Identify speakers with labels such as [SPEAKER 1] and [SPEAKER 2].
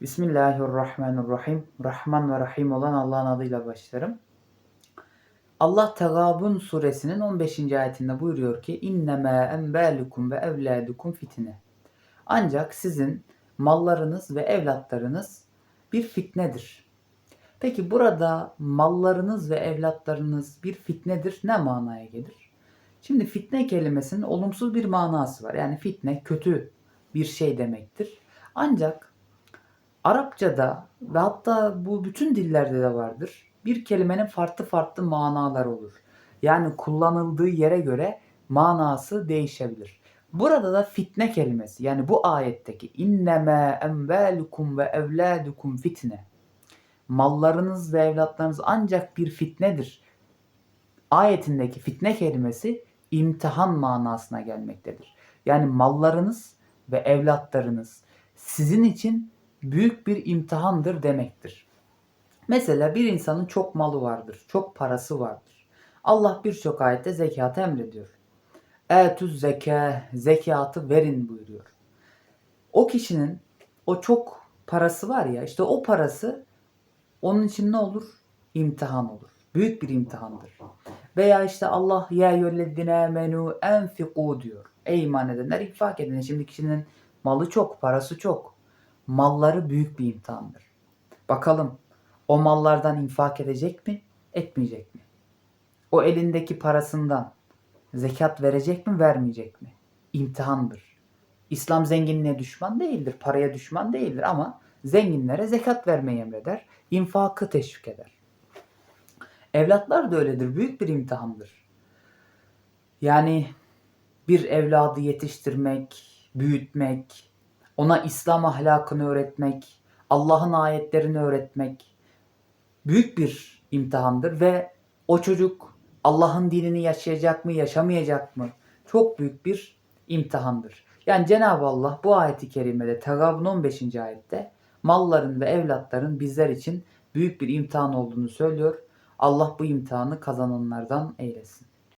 [SPEAKER 1] Bismillahirrahmanirrahim. Rahman ve Rahim olan Allah'ın adıyla başlarım. Allah Tegabun suresinin 15. ayetinde buyuruyor ki İnnemâ enbâlukum ve evlâdukum fitne. Ancak sizin mallarınız ve evlatlarınız bir fitnedir. Peki burada mallarınız ve evlatlarınız bir fitnedir ne manaya gelir? Şimdi fitne kelimesinin olumsuz bir manası var. Yani fitne kötü bir şey demektir. Ancak Arapçada ve hatta bu bütün dillerde de vardır. Bir kelimenin farklı farklı manaları olur. Yani kullanıldığı yere göre manası değişebilir. Burada da fitne kelimesi yani bu ayetteki inneme envalukum ve evladukum fitne. Mallarınız ve evlatlarınız ancak bir fitnedir. Ayetindeki fitne kelimesi imtihan manasına gelmektedir. Yani mallarınız ve evlatlarınız sizin için büyük bir imtihandır demektir. Mesela bir insanın çok malı vardır, çok parası vardır. Allah birçok ayette zekatı emrediyor. Etüz zeka, zekatı verin buyuruyor. O kişinin o çok parası var ya işte o parası onun için ne olur? İmtihan olur. Büyük bir imtihandır. Veya işte Allah ya yüllezine menu enfiku diyor. Ey iman edenler infak edin. Şimdi kişinin malı çok, parası çok malları büyük bir imtihandır. Bakalım o mallardan infak edecek mi, etmeyecek mi? O elindeki parasından zekat verecek mi, vermeyecek mi? İmtihandır. İslam zenginliğe düşman değildir, paraya düşman değildir ama zenginlere zekat vermeyi emreder, infakı teşvik eder. Evlatlar da öyledir, büyük bir imtihandır. Yani bir evladı yetiştirmek, büyütmek, ona İslam ahlakını öğretmek, Allah'ın ayetlerini öğretmek büyük bir imtihandır ve o çocuk Allah'ın dinini yaşayacak mı, yaşamayacak mı? Çok büyük bir imtihandır. Yani Cenab-ı Allah bu ayeti kerimede Tegabun 15. ayette malların ve evlatların bizler için büyük bir imtihan olduğunu söylüyor. Allah bu imtihanı kazananlardan eylesin.